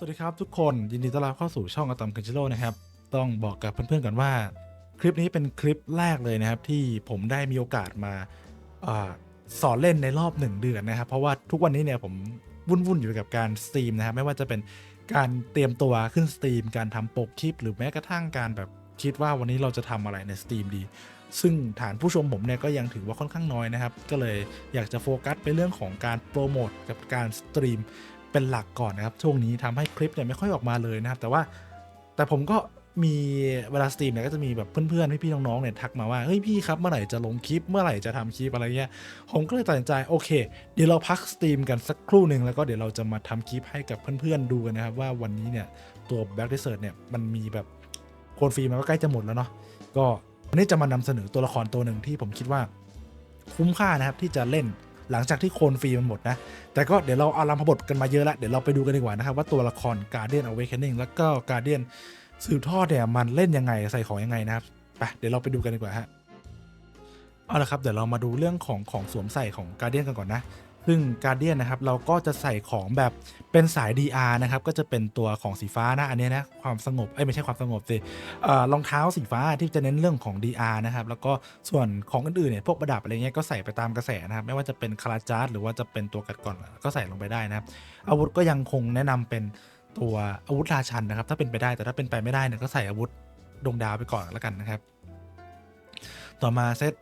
สวัสดีครับทุกคนยินดีต้อนรับเข้าสู่ช่องอะตอมคันชิโร่นะครับ ต้องบอกกับเพื่อนๆก่อนว่า คลิปนี้เป็นคลิปแรกเลยนะครับ ที่ผมได้มีโอกาสมาอาสอนเล่นในรอบหนึ่งเดือนนะครับ เพราะว่าทุกวันนี้เนี่ยผมวุ่นๆอยู่กับการสตรีมนะครับไม่ว่าจะเป็นการเตรียมตัวขึ้นสตรีม การทำปกคลิป หรือแม้กระทั่งการแบบคิดว่าวันนี้เราจะทำอะไรในสตรีมดี ซึ่งฐานผู้ชมผมเนี่ยก็ยังถือว่าค่อนข้างน้อยนะครับ ก็เลยอยากจะโฟกัสไปเรื่องของการโปรโมทกับการสตรีม เป็นหลักก่อนนะครับ ช่วงนี้ทำให้คลิปเนี่ยไม่ค่อยออกมาเลยนะครับ แต่ว่าแต่ผมก็มีเวลาสตรีมเนี่ยก็จะมีแบบเพื่อนๆพี่ๆน้องๆเนี่ยทักมาว่าเฮ้ยพี่ครับเมื่อไหร่จะลงคลิปเมื่อไหร่จะทำคลิปอะไรเงี้ยผมก็เลยตัดสินใจโอเคเดี๋ยวเราพักสตรีมกันสักครู่หนึ่งแล้วก็เดี๋ยวเราจะมาทำคลิปให้กับเพื่อนๆดูกันนะครับ ว่าวันนี้เนี่ยตัว Back Desert เนี่ยมันมีแบบโคนฟรีมันก็ใกล้จะหมดแล้วเนาะก็วันนี้จะมานำเสนอตัวละครตัวหนึ่งที่ผมคิดว่าคุ้มค่านะครับที่จะเล่น หลังจากที่โคนฟรีมันหมดนะ แต่ก็เดี๋ยวเราเอาลำพบทกันมาเยอะละเดี๋ยวเราไปดูกันดีกว่านะครับว่าตัวละคร Guardian Awakening แล้วก็ Guardian สืบทอดเนี่ยมันเล่นยังไงใส่ของยังไงนะครับไปเดี๋ยวเราไปดูกันดีกว่าฮะเอาละครับเดี๋ยวเรามาดูเรื่องของของสวมใส่ของ Guardian กันก่อนนะ ซึ่ง Guardian นะครับเราก็จะใส่ของแบบเป็นสาย DR นะครับก็จะเป็นตัวของสีฟ้านะอันนี้นะความสงบเอ้ยไม่ใช่ความสงบสิเอ่อรองเท้าสีฟ้าที่จะเน้นเรื่องของ DR นะครับแล้วก็ส่วนของอื่นๆเนี่ยพวกประดับอะไรเงี้ยก็ใส่ไปตามกระแสนะครับไม่ว่าจะเป็นคาราจาร์หรือว่าจะเป็นตัวกัดก่อนก็ใส่ลงไปได้นะครับอาวุธก็ยังคงแนะนำเป็นตัวอาวุธราชันนะครับถ้าเป็นไปได้แต่ถ้าเป็นไปไม่ได้เนี่ยก็ใส่อาวุธดวงดาวไปก่อนแล้วกันนะครับ ต่อมาเซต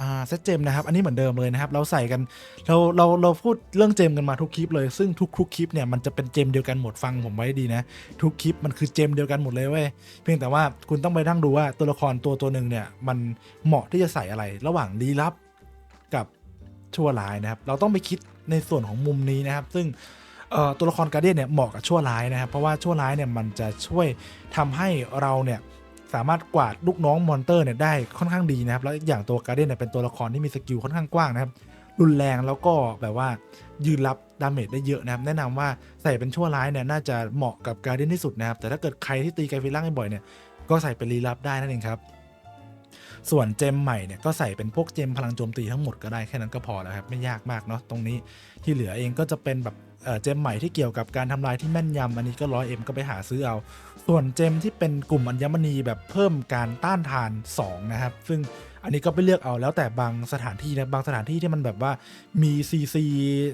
อ่าเซตเจมนะครับ อันนี้เหมือนเดิมเลยนะครับ เราใส่กัน เราเราเราพูดเรื่องเจมกันมาทุกคลิปเลย ซึ่งทุกทุกคลิปเนี่ยมันจะเป็นเจมเดียวกันหมดฟังผมไว้ดีนะ ทุกคลิปมันคือเจมเดียวกันหมดเลยเว้ย เพียงแต่ว่าคุณต้องไปนั่งดูว่าตัวละครตัวตัวหนึ่งเนี่ยมันเหมาะที่จะใส่อะไร ระหว่างลี้ลับกับชั่วร้ายนะครับ เราต้องไปคิดในส่วนของมุมนี้นะครับ ซึ่งเอ่อตัวละครการเดียนเนี่ยเหมาะกับชั่วร้ายนะครับ เพราะว่าชั่วร้ายเนี่ยมันจะช่วยทำให้เราเนี่ย สามารถกวาดลูกน้องมอนเตอร์เนี่ยได้ค่อนข้างดีนะครับ แล้วอย่างตัวการ์เดนเนี่ยเป็นตัวละครที่มีสกิลค่อนข้างกว้างนะครับ รุนแรงแล้วก็แบบว่ายืนรับดาเมจได้เยอะนะครับ แนะนำว่าใส่เป็นชั่วร้ายเนี่ยน่าจะเหมาะกับการ์เดนที่สุดนะครับ แต่ถ้าเกิดใครที่ตีไกฟิล่างบ่อยเนี่ยก็ใส่เป็นรีลับได้นั่นเองครับ ส่วนเจมใหม่เนี่ยก็ใส่เป็นพวกเจมพลังโจมตีทั้งหมดก็ได้แค่นั้นก็พอแล้วครับไม่ยากมากเนาะตรงนี้ที่เหลือเองก็จะเป็นแบบ เจมใหม่ที่เกี่ยวกับการทำลายที่แม่นยำอันนี้ก็ร้อยเอ็มก็ไปหาซื้อเอา ส่วนเจมที่เป็นกลุ่มอัญมณีแบบเพิ่มการต้านทาน 2 นะครับ ซึ่งอันนี้ก็ไปเลือกเอาแล้วแต่บางสถานที่นะบางสถานที่ที่มันแบบว่ามี CC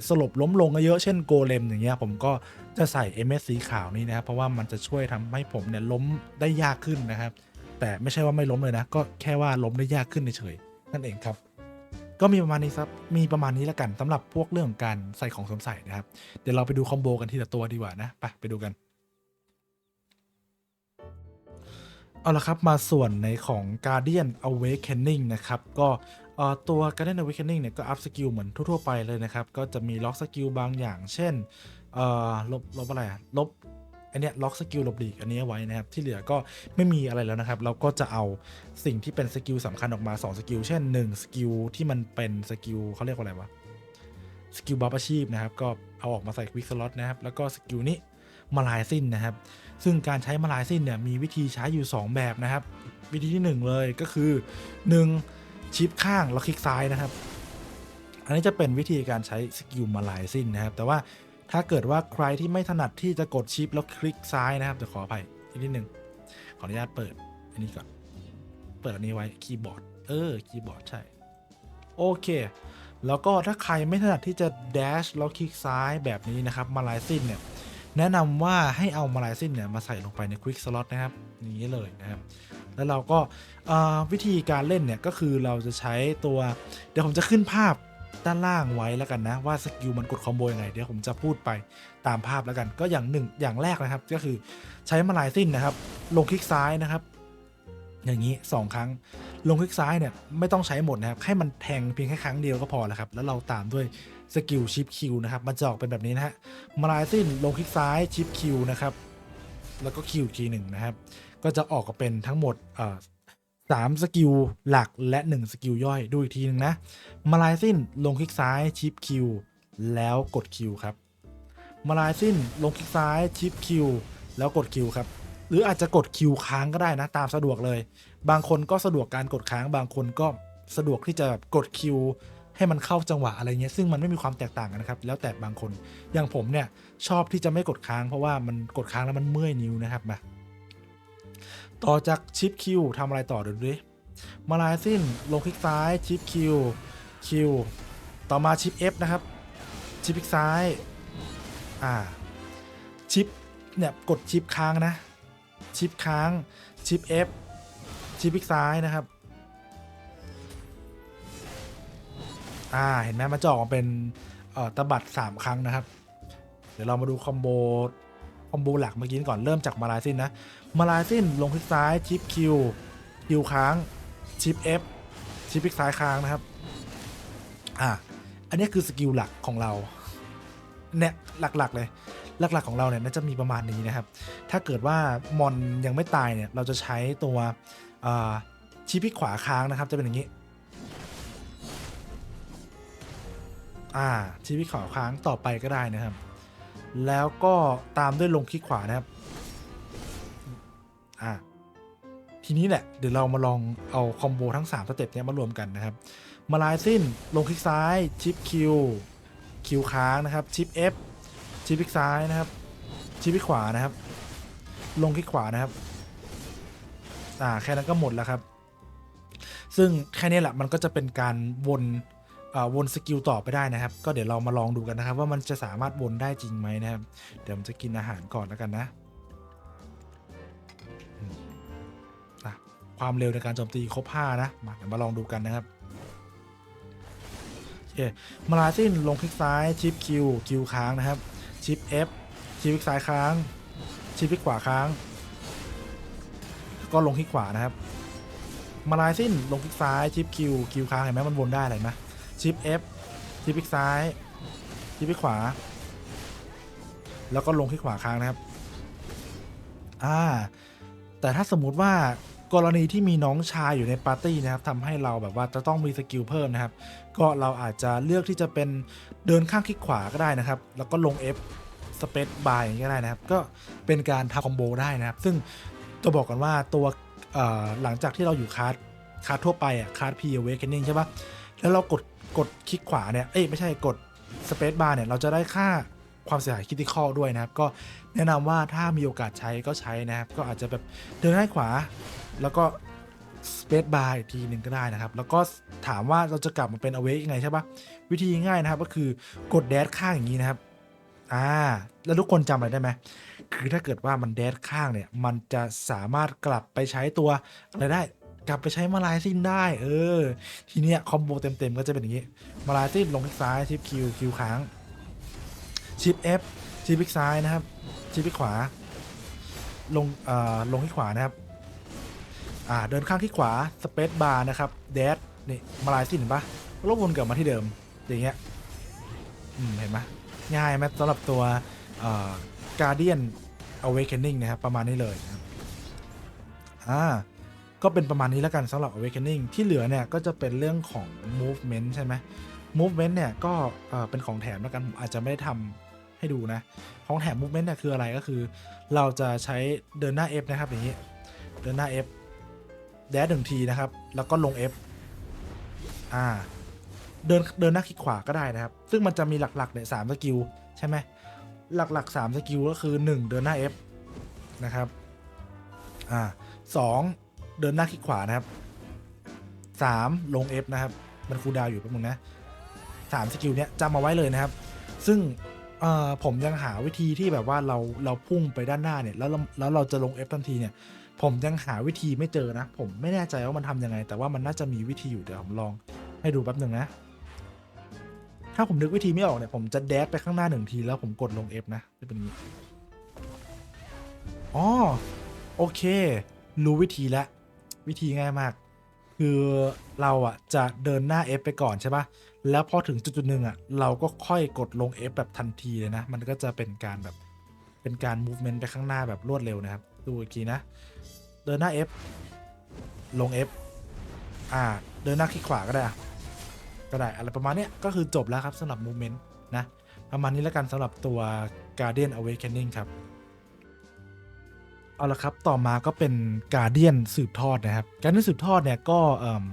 สลบล้มลงเยอะเช่นโกเลมอย่างเงี้ยผมก็จะใส่ MS สีขาวนี่นะครับเพราะว่ามันจะช่วยทำให้ผมเนี่ยล้มได้ยากขึ้นนะครับ แต่ไม่ใช่ว่าไม่ล้มเลยนะ ก็แค่ว่าล้มได้ยากขึ้นเฉยๆนั่นเองครับ ก็มีประมาณนี้ครับมีประมาณนี้แล้วกันสำหรับพวกเรื่องของการใส่ของสวมใส่นะครับ เดี๋ยวเราไปดูคอมโบกันทีละตัวดีกว่านะไปไปดูกันเอาละครับมาส่วนในของ Guardian Awakening นะครับ ก็ตัว Guardian Awakening เนี่ยก็อัพสกิลเหมือนทั่ว ๆ ไปเลยนะครับ ก็จะมีล็อกสกิลบางอย่าง เช่นลบลบอะไรอะลบ อันเนี้ยล็อกสกิลลบหลีกอันนี้ไว้นะครับ ที่เหลือก็ไม่มีอะไรแล้วนะครับ เราก็จะเอาสิ่งที่เป็นสกิลสำคัญออกมา 2 สกิล เช่น 1 สกิลที่มันเป็นสกิลเขาเรียกว่าอะไรวะ สกิลบัฟอาชีพนะครับ ก็เอาออกมาใส่ควิกสล็อตนะครับ แล้วก็สกิลนี้มาลายสิ้นนะครับ ซึ่งการใช้มาลายสิ้นเนี่ยมีวิธีใช้อยู่ 2 แบบนะครับ วิธีที่ 1 เลยก็คือ 1 ชิปข้างแล้วคลิกซ้ายนะครับ อันนี้จะเป็นวิธีการใช้สกิลมาลายสิ้นนะครับ แต่ว่า ถ้าเกิดว่าใครที่ไม่ถนัดที่จะกดชิปแล้วคลิกซ้ายนะครับเดี๋ยวขออภัยอีกนิดนึงขออนุญาตเปิดอันนี้ก่อน เปิดอันนี้ไว้คีย์บอร์ด เออ คีย์บอร์ดใช่ โอเค แล้วก็ถ้าใครไม่ถนัดที่จะ dash แล้วคลิกซ้ายแบบนี้นะครับ มาลายซินเนี่ย แนะนำว่าให้เอามาลายซินเนี่ยมาใส่ลงไปใน quick slot นะครับ อย่างนี้เลยนะครับ แล้วเราก็วิธีการเล่นเนี่ยก็คือเราจะใช้ตัว เดี๋ยวผมจะขึ้นภาพ ด้านล่างไว้แล้วกันนะ ว่าสกิลมันกดคอมโบยังไง เดี๋ยวผมจะพูดไปตามภาพแล้วกัน ก็อย่างหนึ่งอย่างแรกนะครับ ก็คือใช้มาลายซินนะครับ ลงคลิกซ้ายนะครับ อย่างนี้ 2 ครั้ง ลงคลิกซ้ายเนี่ยไม่ต้องใช้หมดนะครับ ให้มันแทงเพียงแค่ครั้งเดียวก็พอแล้วครับ แล้วเราตามด้วยสกิลชิปคิวนะครับมันจะออกเป็นแบบนี้นะฮะมาลายซินลงคลิกซ้ายชิปคิวนะครับแล้วก็คิวทีหนึ่งนะครับ ก็จะออกมาเป็นทั้งหมด เอ่อสามสกิลหลักและ 1 สกิลย่อยดูอีกทีหนึ่งนะ มาลายซินลงคลิกซ้ายชิปคิวแล้วกดคิวครับ มาลายซินลงคลิกซ้ายชิปคิวแล้วกดคิวครับ หรืออาจจะกดคิวค้างก็ได้นะ ตามสะดวกเลย บางคนก็สะดวกการกดค้าง บางคนก็สะดวกที่จะกดคิวให้มันเข้าจังหวะอะไรเงี้ยซึ่งมันไม่มีความแตกต่างกันนะครับ แล้วแต่บางคนอย่างผมเนี่ยชอบที่จะไม่กดค้างเพราะว่ามันกดค้างแล้วมันเมื่อยนิ้วนะครับมา ต่อจากชิปคิวทำอะไรต่อเดี๋ยวดูดิมาลายสิ้นลงคลิกซ้ายชิปคิวคิวต่อมาชิป F นะครับชิปคลิกซ้ายอ่าชิปเนี่ยกดชิปค้างนะชิปค้างชิป F ชิปคลิกซ้ายนะครับอ่าเห็นไหมมันจะออกมาเป็นตะบัด 3 ครั้งนะครับ เดี๋ยวเรามาดูคอมโบคอมโบหลักเมื่อกี้ก่อนเริ่มจากมาลายซินนะ มาลายซินลงคลิกซ้ายชิป Q Q ค้างชิป F ชิปคลิกซ้ายค้างนะครับ อ่าอันนี้คือสกิลหลักของเราเนี่ยหลักๆเลย หลักๆของเราเนี่ยน่าจะมีประมาณนี้นะครับ ถ้าเกิดว่ามอนยังไม่ตายเนี่ย เราจะใช้ตัวชิปคลิกขวาค้างนะครับ จะเป็นอย่างนี้ อ่าชีวิตขวาค้างต่อไปก็ได้นะครับ แล้วก็ตามด้วยลงคลิกขวานะครับ อ่าทีนี้แหละเดี๋ยวเรามาลองเอาคอมโบทั้ง 3 สเต็ปเนี้ยมารวมกันนะครับ มาลายสิ้นลงคลิกซ้าย ชิปคิวคิวค้างนะครับ ชิป F ชิปคลิกซ้ายนะครับ ชิปคลิกขวานะครับ ลงคลิกขวานะครับอ่าแค่นั้นก็หมดแล้วครับ ซึ่งแค่นี้แหละมันก็จะเป็นการวนอ่าวนสกิลต่อไปได้นะครับ ก็เดี๋ยวเรามาลองดูกันนะครับ ว่ามันจะสามารถวนได้จริงไหมนะครับ เดี๋ยวผมจะกินอาหารก่อนแล้วกันนะ ความเร็วในการโจมตีครบ 5 นะ มาเดี๋ยวมาลองดูกันนะครับโอเคมาลาซินลงคลิกซ้ายชิป Q Q ค้างนะครับชิป F ชิปคลิกซ้ายค้าง ชิปคลิกขวาค้าง ก็ลงคลิกขวานะครับ มาลายสิ้นลงคลิกซ้ายชิป Q Q ค้างเห็นไหมมันวนได้เลยไหมชิป F ชิปคลิกซ้าย ชิปคลิกขวา แล้วก็ลงคลิกขวาค้างนะครับ อ่า แต่ถ้าสมมุติว่า กรณีที่มีน้องชายอยู่ในปาร์ตี้นะครับทำให้เราแบบว่าจะต้องมีสกิลเพิ่มนะครับ ก็เราอาจจะเลือกที่จะเป็นเดินข้างคลิกขวาก็ได้นะครับ แล้วก็ลง F สเปซบายอย่างนี้ก็ได้นะครับ ก็เป็นการทำคอมโบได้นะครับ ซึ่งจะบอกกันว่าตัวหลังจากที่เราอยู่คาร์ดคาร์ดทั่วไปอะคาร์ด P Awakening ใช่ปะแล้วเรากดกดคลิกขวาเนี่ย เอ้ยไม่ใช่กดสเปซบาร์เนี่ย เราจะได้ค่าความเสียหายคิติคอลด้วยนะครับ ก็แนะนำว่าถ้ามีโอกาสใช้ก็ใช้นะครับ ก็อาจจะแบบเดินให้ขวา แล้วก็สเปซบาร์อีกทีหนึ่งก็ได้นะครับ แล้วก็ถามว่าเราจะกลับมาเป็น awake ยังไงใช่ปะวิธีง่ายนะครับ ก็คือกดแดชข้างอย่างนี้นะครับอ่าแล้วทุกคนจำอะไรได้ไหมคือถ้าเกิดว่ามันแดดข้างเนี่ย มันจะสามารถกลับไปใช้ตัวอะไรได้ กลับไปใช้มาลายซินได้ เออ ทีเนี้ยคอมโบเต็มๆก็จะเป็นอย่างนี้ มาลายซินลงคลิกซ้ายชิปคิวคิวค้างชิป F ชิปคลิกซ้ายนะครับชิปคลิกขวา ลงเอ่อลงที่ขวานะครับ อ่าเดินข้างที่ขวาสเปซบาร์นะครับแดดนี่มาลายซิเห็นปะล้ววนกลับมาที่เดิมอย่างเงี้ยอืมเห็นไหมง่ายไหมสำหรับตัวเอ่อ Guardian Awakening นะครับประมาณนี้เลยอ่าก็เป็นประมาณนี้แล้วกันสำหรับ Awakening ที่เหลือเนี่ยก็จะเป็นเรื่องของ Movement ใช่ไหม Movement เนี่ยก็เอ่อเป็นของแถมแล้วกันผมอาจจะไม่ได้ทำให้ดูนะ ของแถม Movement เนี่ยคืออะไรก็คือ เราจะใช้เดินหน้า F นะครับอย่างนี้ เดินหน้า F แดดหนึ่งทีนะครับ แล้วก็ลง F อ่า เดินเดินหน้าคลิกขวาก็ได้นะครับ ซึ่งมันจะมีหลักๆเนี่ยสามสกิลใช่ไหมหลักๆ3สกิลก็คือ 1 เดินหน้า F นะครับ อ่าสองเดินหน้าคลิกขวานะครับ 3 ลง F นะครับ มันคูดาวอยู่แป๊บนึงนะสามสกิลเนี้ยจำมาไว้เลยนะครับ ซึ่งเออผมยังหาวิธีที่แบบว่าเราเราพุ่งไปด้านหน้าเนี่ยแล้วแล้วเราจะลง F ทันทีเนี่ย ผมยังหาวิธีไม่เจอนะ ผมไม่แน่ใจว่ามันทำยังไง แต่ว่ามันน่าจะมีวิธีอยู่เดี๋ยวผมลองให้ดูแป๊บหนึ่งนะ ถ้าผมนึกวิธีไม่ออกเนี่ยผมจะแดดไปข้างหน้าหนึ่งทีแล้วผมกดลง F นะจะเป็นนี้อ๋อโอเค รู้วิธีแล้ววิธีง่ายมาก คือเราอะจะเดินหน้า F ไปก่อนใช่ปะแล้วพอถึงจุดๆหนึ่งอะเราก็ค่อยกดลง F แบบทันทีเลยนะ มันก็จะเป็นการแบบเป็นการ movement ไปข้างหน้าแบบรวดเร็วนะครับ ดูอีกทีนะ เดินหน้า F ลง F อ่า เดินหน้าคลิกขวาก็ได้ก็ได้อะไรประมาณนี้ก็คือจบแล้วครับสำหรับ Movement นะ ประมาณนี้แล้วกันสำหรับตัว Guardian Awakening ครับ เอาละครับต่อมาก็เป็น Guardian สืบทอดนะครับ Guardian สืบทอดเนี่ยก็เอิ่ม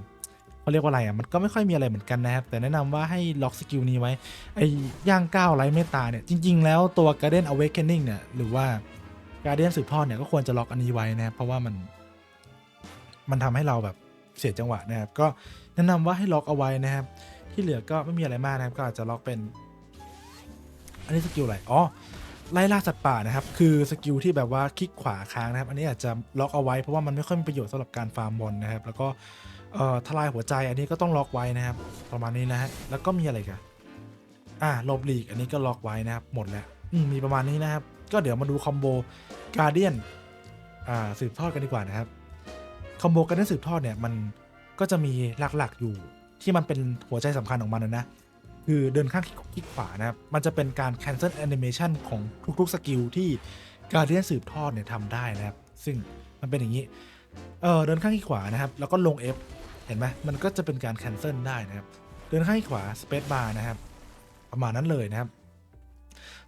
คเขาเรียกว่าอะไรอะ มันก็ไม่ค่อยมีอะไรเหมือนกันนะครับ แต่แนะนำว่าให้ล็อกสกิลนี้ไว้ ไอ้ย่างก้าวไร้เมตตาเนี่ย จริง ๆ แล้วตัว Guardian Awakening เนี่ย หรือว่า Guardian สืบทอดเนี่ยก็ควรจะล็อกอันนี้ไว้นะครับเพราะว่ามัน มันทำให้เราแบบเสียจังหวะนะครับก็แนะนำว่าให้ล็อกเอาไว้นะครับ ที่เหลือก็ไม่มีอะไรมากนะครับ ก็อาจจะล็อกเป็น อันนี้สกิลอะไรอ๋อไล่ล่าสัตว์ป่านะครับ คือสกิลที่แบบว่าคลิกขวาค้างนะครับ อันนี้อาจจะล็อกเอาไว้เพราะว่ามันไม่ค่อยมีประโยชน์สำหรับการฟาร์มบอลนะครับ แล้วก็เอ่อทลายหัวใจอันนี้ก็ต้องล็อกไว้นะครับ ประมาณนี้นะฮะแล้วก็มีอะไรกันอ่าลบหลีกอันนี้ก็ล็อกไว้นะครับ หมดแล้วอืมมีประมาณนี้นะครับ ก็เดี๋ยวมาดูคอมโบการเดียนอ่าสืบทอดกันดีกว่านะครับ คอมโบการเดียนสืบทอดเนี่ยมันก็จะมีหลักๆอยู่ที่มันเป็นหัวใจสำคัญของมันนะ คือเดินข้างคลิกขวานะครับ มันจะเป็นการ cancel animation ของทุกๆสกิลที่การเดียนสืบทอดเนี่ยทำได้นะครับ ซึ่งมันเป็นอย่างนี้ เออเดินข้างคลิกขวานะครับ แล้วก็ลง F เห็นไหมมันก็จะเป็นการ cancel ได้นะครับ เดินข้างคลิกขวา space bar นะครับ ประมาณนั้นเลยนะครับ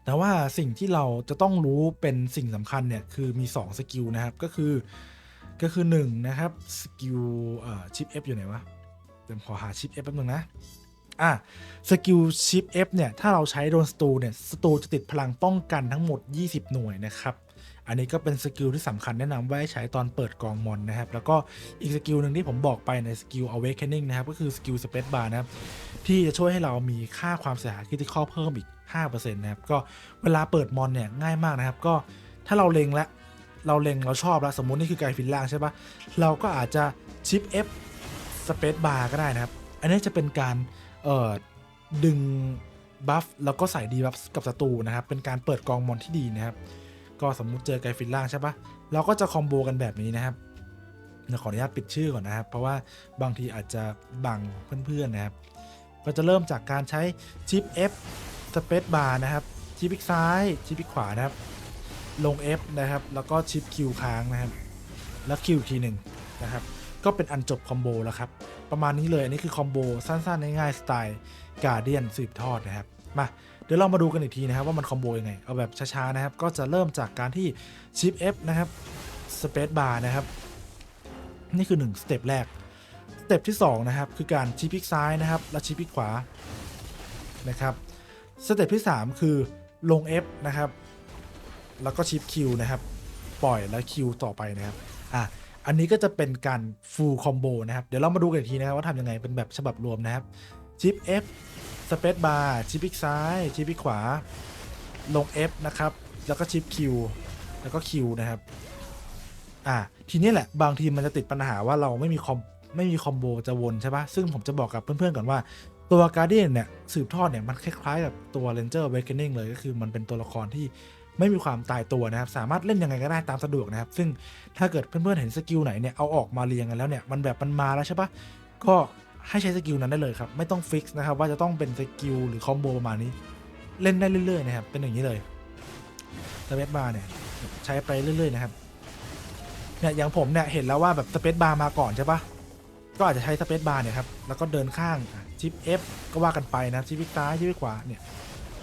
แต่ว่าสิ่งที่เราจะต้องรู้เป็นสิ่งสำคัญเนี่ยคือมี 2 สกิลนะครับ ก็คือก็คือ1นะครับสกิลชิป F อยู่ไหนวะเดี๋ยวขอหาชิป F แป๊บนึงนะอะสกิลชิป F เนี่ย ถ้าเราใช้โดนสตูเนี่ยสตูจะติดพลังป้องกันทั้งหมด 20 หน่วยนะครับ อันนี้ก็เป็นสกิลที่สำคัญแนะนำไว้ใช้ตอนเปิดกองมอนนะครับ แล้วก็อีกสกิลหนึ่งที่ผมบอกไปในสกิล awakening นะครับ ก็คือสกิล space bar นะครับ ที่จะช่วยให้เรามีค่าความเสียหายคริติคอลเพิ่มอีก 5%นะครับ ก็เวลาเปิดมอนเนี่ยง่ายมากนะครับ ก็ถ้าเราเล็งแล้วเราเล็งเราชอบแล้วสมมุตินี่คือไกฟินล่างใช่ปะเราก็อาจจะชิป F space bar ก็ได้นะครับ อันนี้จะเป็นการเอ่อดึงบัฟแล้วก็ใส่ดีบัฟกับศัตรูนะครับ เป็นการเปิดกองมอนที่ดีนะครับ ก็สมมุติเจอไกฟินล่างใช่ปะเราก็จะคอมโบกันแบบนี้นะครับขออนุญาตปิดชื่อก่อนนะครับ เพราะว่าบางทีอาจจะบังเพื่อนๆนะครับ ก็จะเริ่มจากการใช้ชิป F Space Bar นะครับ ชิปคลิกซ้าย ชิปคลิกขวานะครับ ลง F นะครับ แล้วก็ชิป Q ค้างนะครับ แล้ว Q อีกทีหนึ่งนะครับ ก็เป็นอันจบคอมโบแล้วครับ ประมาณนี้เลย อันนี้คือคอมโบสั้นๆ ง่ายๆ สไตล์กาเดียนสืบทอดนะครับ มา ดี๋ยวเรามาดูกันอีกทีนะครับว่ามันคอมโบยังไง เอาแบบช้าๆนะครับ ก็จะเริ่มจากการที่ชิป F นะครับ Space Bar นะครับ นี่คือ1สเต็ปแรกสเต็ปที่2นะครับคือการชี้พลิกซ้ายนะครับ และชี้พลิกขวานะครับสเต็ปที่ 3 คือลง F นะครับ แล้วก็ชิป Q นะครับ ปล่อยแล้ว Q ต่อไปนะครับอะอันนี้ก็จะเป็นการ full combo นะครับ เดี๋ยวเรามาดูกันอีกทีนะครับว่าทำยังไงเป็นแบบฉบับรวมนะครับชิป F space bar ชิปิกซ้ายชิปิกขวา ลง F นะครับ แล้วก็ชิป Q แล้วก็ Q นะครับ อะทีนี้แหละ บางทีมันจะติดปัญหาว่าเราไม่มีคอมไม่มีคอมโบจะวนใช่ปะซึ่งผมจะบอกกับเพื่อนๆก่อนว่าตัว Guardian เนี่ยสืบทอดเนี่ยมันคล้ายๆกับตัว Ranger Awakening เลยก็คือมันเป็นตัวละครที่ไม่มีความตายตัวนะครับ สามารถเล่นยังไงก็ได้ตามสะดวกนะครับ ซึ่งถ้าเกิดเพื่อนๆเห็นสกิลไหนเนี่ยเอาออกมาเรียงกันแล้วเนี่ยมันแบบมันมาแล้วใช่ปะก็ ให้ใช้สกิลนั้นได้เลยครับ ไม่ต้องฟิกนะครับว่าจะต้องเป็นสกิลหรือคอมโบประมาณนี้ เล่นได้เรื่อยๆนะครับ เป็นอย่างนี้เลยสเปซบาร์เนี่ยใช้ไปเรื่อยๆนะครับเนี่ยอย่างผมเนี่ยเห็นแล้วว่าแบบสเปซบาร์มาก่อนใช่ปะก็อาจจะใช้สเปซบาร์เนี่ยครับแล้วก็เดินข้างชิป F ก็ว่ากันไปนะชิปซ้ายชิปขวาเนี่ย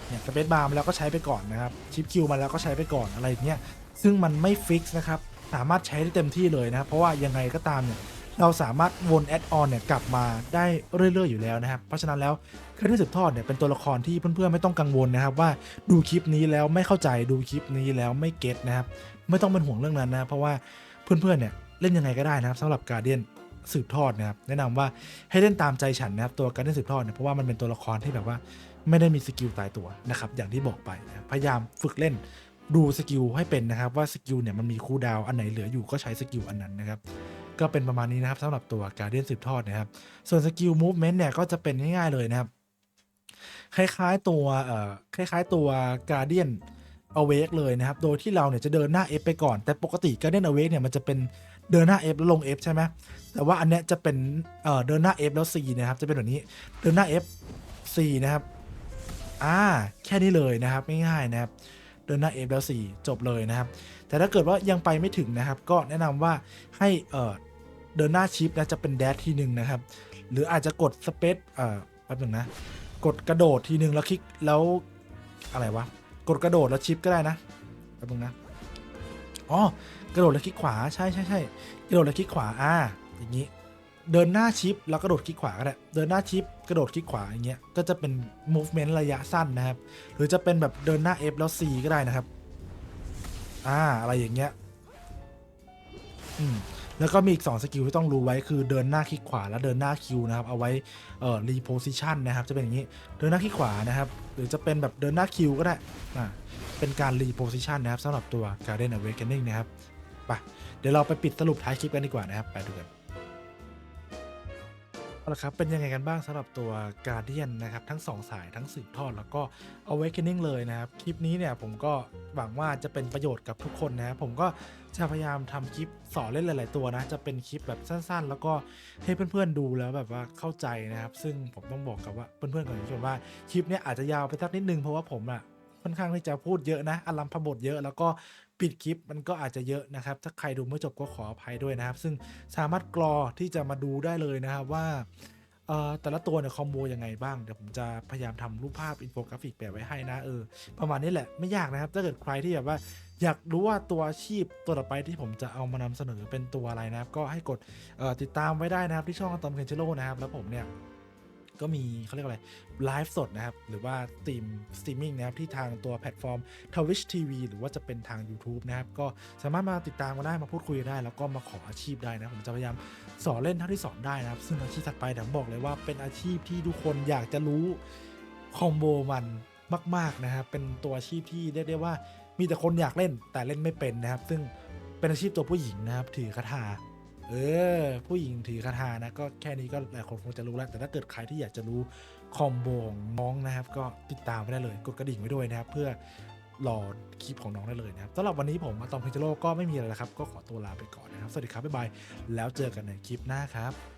เนี่ยสเปซบาร์มาแล้วก็ใช้ไปก่อนนะครับชิปคิวมาแล้วก็ใช้ไปก่อนอะไรอย่างเงี้ยซึ่งมันไม่ฟิกนะครับสามารถใช้ได้เต็มที่เลยนะครับเพราะว่ายังไงก็ตามเนี่ย เราสามารถวนแอดออนเนี่ยกลับมาได้เรื่อยๆอยู่แล้วนะครับ เพราะฉะนั้นแล้วเครื่องสืบทอดเนี่ยเป็นตัวละครที่เพื่อนๆไม่ต้องกังวลนะครับ ว่าดูคลิปนี้แล้วไม่เข้าใจดูคลิปนี้แล้วไม่เก็ตนะครับ ไม่ต้องเป็นห่วงเรื่องนั้นนะเพราะว่าเพื่อนๆเนี่ยเล่นยังไงก็ได้นะครับสำหรับการเดียนสืบทอดนะครับแนะนำว่าให้เล่นตามใจฉันนะครับตัวการเดียนสืบทอดเนี่ยเพราะว่ามันเป็นตัวละครที่แบบว่าไม่ได้มีสกิลตายตัวนะครับอย่างที่บอกไปนะพยายามฝึกเล่นดูสกิลให้เป็นนะครับว่าสกิลเนี่ยมันมีคูลดาวน์อันไหนเหลืออยู่ก็ใช้สกิลอันนั้นนะครับ ก็เป็นประมาณนี้นะครับสำหรับตัวการเดียนสืบทอดนะครับ ส่วนสกิลมูฟเมนต์เนี่ยก็จะเป็นง่ายๆเลยนะครับ คล้ายๆตัวเอ่อคล้ายๆตัวการเดียนอเวกเลยนะครับ โดยที่เราเนี่ยจะเดินหน้า F ไปก่อน แต่ปกติการเดียนอเวกเนี่ยมันจะเป็นเดินหน้า F แล้วลง F ใช่ไหมแต่ว่าอันเนี้ยจะเป็นเอ่อเดินหน้า F แล้ว C นะครับ จะเป็นแบบนี้ เดินหน้า F C นะครับ อ่า แค่นี้เลยนะครับ ง่ายๆนะครับ เดินหน้า F แล้ว4จบเลยนะครับ แต่ถ้าเกิดว่ายังไปไม่ถึงนะครับ ก็แนะนำว่าให้เอ่อ เดินหน้าชิปนะจะเป็นแดชทีหนึ่งนะครับ หรืออาจจะกดสเปซเอ่อแป๊บหนึงนะ กดกระโดดทีหนึ่งแล้วคลิกแล้วอะไรวะ กดกระโดดแล้วชิปก็ได้นะแป๊บหนึงนะอ๋อกระโดดแล้วคลิกขวาใช่ใช่ใช่กระโดดแล้วคลิกขวาอ่าอย่างนี้ เดินหน้าชิปแล้วกระโดดคลิกขวาก็ได้เดินหน้าชิปกระโดดคลิกขวาอย่างเงี้ยก็จะเป็น movement ระยะสั้นนะครับ หรือจะเป็นแบบเดินหน้า F แล้ว C ก็ได้นะครับ อ่าอะไรอย่างเงี้ยอืม แล้วก็มีอีก 2 สกิลที่ต้องรู้ไว้คือเดินหน้าคลิกขวาแล้วเดินหน้าคิวนะครับ เอาไว้เอ่อรีโพซิชันนะครับ จะเป็นอย่างนี้เดินหน้าคลิกขวานะครับ หรือจะเป็นแบบเดินหน้าคิวก็ได้อ่าเป็นการรีโพซิชันนะครับสำหรับตัว Garden Awakening นะครับไปเดี๋ยวเราไปปิดสรุปท้ายคลิปกันดีกว่านะครับไปดูกัน เอาละครับ เป็นยังไงกันบ้างสำหรับตัว Guardian นะครับ ทั้ง 2 สายทั้งสืบทอด แล้วก็ Awakening เลยนะครับ คลิปนี้เนี่ยผมก็หวังว่าจะเป็นประโยชน์กับทุกคนนะครับผมก็จะพยายามทำคลิปสอนเล่นหลาย ๆ ตัวนะ จะเป็นคลิปแบบสั้น ๆ แล้วก็ให้เพื่อน ๆ ดูแล้วแบบว่าเข้าใจนะครับ ซึ่งผมต้องบอกกับว่าเพื่อนๆของทุกคนว่าคลิปเนี้ยอาจจะยาวไปสักนิดนึงเพราะว่าผมอะค่อนข้างที่จะพูดเยอะนะอลัมพบทเยอะแล้วก็ ปิดคลิปมันก็อาจจะเยอะนะครับ ถ้าใครดูไม่จบก็ขออภัยด้วยนะครับ ซึ่งสามารถกรอที่จะมาดูได้เลยนะครับว่าเอ่อแต่ละตัวเนี่ยคอมโบยังไงบ้าง เดี๋ยวผมจะพยายามทำรูปภาพอินโฟกราฟิกแปะไว้ให้นะเออประมาณนี้แหละไม่ยากนะครับ ถ้าเกิดใครที่แบบว่าอยากรู้ว่าตัวอาชีพตัวต่อไปที่ผมจะเอามานำเสนอเป็นตัวอะไรนะครับ ก็ให้กดติดตามไว้ได้นะครับที่ช่องอตอมเคนเชโลนะครับแล้วผมเนี่ย ก็มีเขาเรียกอะไรไลฟ์สดนะครับ หรือว่าสตรีมสตรีมมิ่งนะครับ ที่ทางตัวแพลตฟอร์ม Twitch TV หรือว่าจะเป็นทาง YouTube นะครับ ก็สามารถมาติดตามมาได้มาพูดคุยได้ แล้วก็มาขออาชีพได้นะ ผมจะพยายามสอนเล่นเท่าที่สอนได้นะครับ ซึ่งอาชีพถัดไปผมบอกเลยว่าเป็นอาชีพที่ทุกคนอยากจะรู้คอมโบมันมาก ๆ นะครับ เป็นตัวอาชีพที่เรียกได้ว่ามีแต่คนอยากเล่นแต่เล่นไม่เป็นนะครับ ซึ่งเป็นอาชีพตัวผู้หญิงนะครับ ถือคาถา เออ ผู้หญิงถือคาถานะก็แค่นี้ก็หลายคนคงจะรู้แล้ว แต่ถ้าเกิดใครที่อยากจะรู้คอมโบของน้องนะครับ ก็ติดตามไปได้เลย กดกระดิ่งไว้ด้วยนะครับ เพื่อรอคลิปของน้องได้เลยนะครับสำหรับวันนี้ผมมาตอมพิจโรก็ไม่มีอะไรแล้วครับ ก็ขอตัวลาไปก่อนนะครับ สวัสดีครับบ๊ายบายแล้วเจอกันในคลิปหน้าครับ